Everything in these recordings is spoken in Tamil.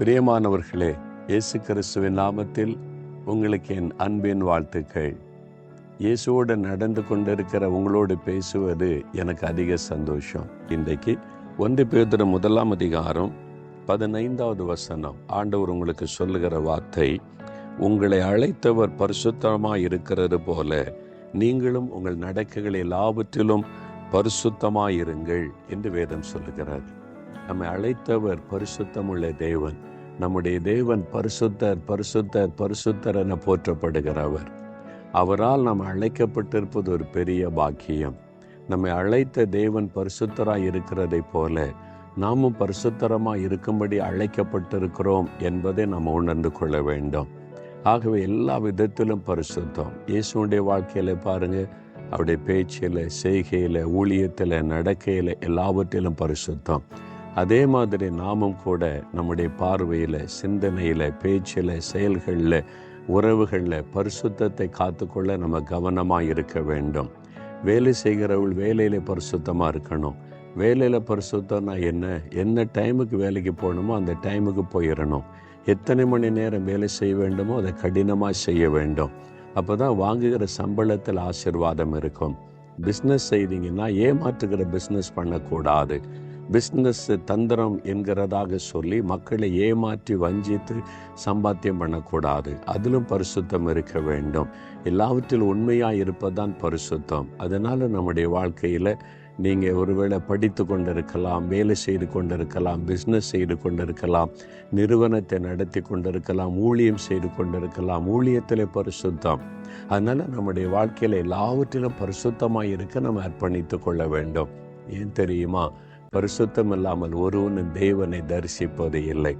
பிரியமானவர்களே இயேசு கிறிஸ்துவின் நாமத்தில் உங்களுக்கு என் அன்பின் வாழ்த்துக்கள். இயேசுவோடு நடந்து கொண்டிருக்கிற உங்களோடு பேசுவது எனக்கு அதிக சந்தோஷம். இன்றைக்கு ஒன்று பேதர் முதலாம் அதிகாரம் பதினைந்தாவது வசனம். ஆண்டவர் உங்களுக்கு சொல்லுகிற வார்த்தை உங்களை அழைத்தவர் பரிசுத்தமாக இருக்கிறது போல நீங்களும் உங்கள் நடக்ககளை லாபத்திலும் பரிசுத்தமாக பரிசுத்தமாயிருங்கள் என்று வேதம் சொல்லுகிறார் நம்மை அழைத்தவர் பரிசுத்தமுள்ள தேவன். நம்முடைய தேவன் பரிசுத்தர் பரிசுத்தர் பரிசுத்தர் என போற்றப்படுகிறவர். அவரால் நாம் அழைக்கப்பட்டிருப்பது ஒரு பெரிய பாக்கியம். நம்மை அழைத்த தேவன் பரிசுத்தராய் இருக்கிறதைப் போல நாமும் பரிசுத்தரமாக இருக்கும்படி அழைக்கப்பட்டிருக்கிறோம் என்பதை நாம் உணர்ந்து கொள்ள வேண்டும். ஆகவே எல்லா விதத்திலும் பரிசுத்தம். இயேசுடைய வாழ்க்கையில பாருங்க அவருடைய பேச்சில் செய்கையில் ஊழியத்தில் நடக்கையில் எல்லாவற்றிலும் பரிசுத்தம். அதே மாதிரி நாமும் கூட நம்முடைய பார்வையில் சிந்தனையில் பேச்சில் செயல்களில் உறவுகளில் பரிசுத்தத்தை காத்துக்கொள்ள நம்ம கவனமாக இருக்க வேண்டும். வேலை செய்கிறவள் வேலையில் பரிசுத்தமாக இருக்கணும். வேலையில் பரிசுத்தம்னா என்ன? என்ன டைமுக்கு வேலைக்கு போகணுமோ அந்த டைமுக்கு போயிடணும் எத்தனை மணி நேரம் வேலை செய்ய வேண்டுமோ அதை கடினமாக செய்ய வேண்டும். அப்போ தான் வாங்குகிற சம்பளத்தில் ஆசிர்வாதம் இருக்கும். பிஸ்னஸ் செய்தீங்கன்னா ஏமாற்றுகிற பிஸ்னஸ் பண்ணக்கூடாது. பிஸ்னஸ் தந்திரம் என்கிறதாக சொல்லி மக்களை ஏமாற்றி வஞ்சித்து சம்பாத்தியம் பண்ணக்கூடாது. அதிலும் பரிசுத்தம் இருக்க வேண்டும். எல்லாவற்றிலும் உண்மையாக இருப்பதுதான் பரிசுத்தம். அதனால் நம்முடைய வாழ்க்கையில் நீங்கள் ஒருவேளை படித்து கொண்டிருக்கலாம் வேலை செய்து கொண்டிருக்கலாம் பிஸ்னஸ் செய்து கொண்டிருக்கலாம் நிறுவனத்தை நடத்தி கொண்டிருக்கலாம் ஊழியம் செய்து கொண்டிருக்கலாம் ஊழியத்தில் பரிசுத்தம். அதனால் நம்முடைய வாழ்க்கையில் எல்லாவற்றிலும் பரிசுத்தமாக இருக்க நம்ம அர்ப்பணித்து கொள்ள வேண்டும். ஏன் தெரியுமா? பரிசுத்தம் இல்லாமல் ஒருவனும் தேவனை தரிசிப்பது இல்லை.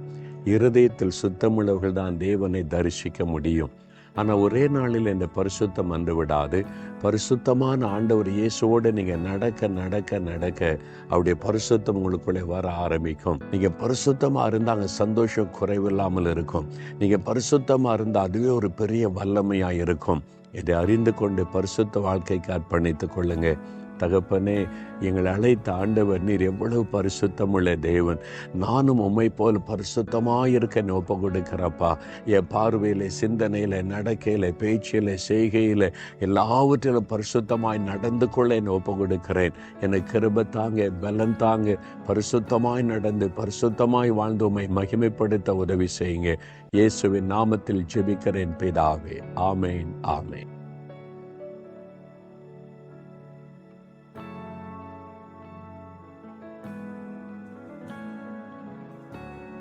இருதயத்தில் சுத்தமுள்ளவர்கள் தான் தேவனை தரிசிக்க முடியும். ஆனால் ஒரே நாளில் இந்த பரிசுத்தம் வந்து விடாது. பரிசுத்தமான ஆண்டவர் இயேசுவோடு நீங்கள் நடக்க நடக்க நடக்க அவருடைய பரிசுத்தம் உங்களுக்குள்ளே வர ஆரம்பிக்கும். நீங்கள் பரிசுத்தமாக இருந்தால் அங்கே சந்தோஷம் குறைவில்லாமல் இருக்கும். நீங்கள் பரிசுத்தமாக இருந்தால் அதுவே ஒரு பெரிய வல்லமையாக இருக்கும். இதை அறிந்து கொண்டு பரிசுத்த வாழ்க்கைக்கு அர்ப்பணித்துக் கொள்ளுங்கள் தகப்பனே எங்களை அழைத்த ஆண்டவர் நீர் எவ்வளவு பரிசுத்தமுள்ள தேவன். நானும் உம்மை போல் பரிசுத்தமாக இருக்க ஒப்பு கொடுக்கிறப்பா. என் பார்வையில் சிந்தனையில் நடக்கையில் பேச்சில் செய்கையில் எல்லாவற்றிலும் பரிசுத்தமாய் நடந்து கொள்ள என்னை ஒப்பு கொடுக்கிறேன். எனக்கு கிருப தாங்க பலன் தாங்க. பரிசுத்தமாய் நடந்து பரிசுத்தமாய் வாழ்ந்து உம்மை மகிமைப்படுத்த உதவி செய்யுங்க. இயேசுவின் நாமத்தில் ஜெபிக்கிறேன் பிதாவே. ஆமேன் ஆமேன்.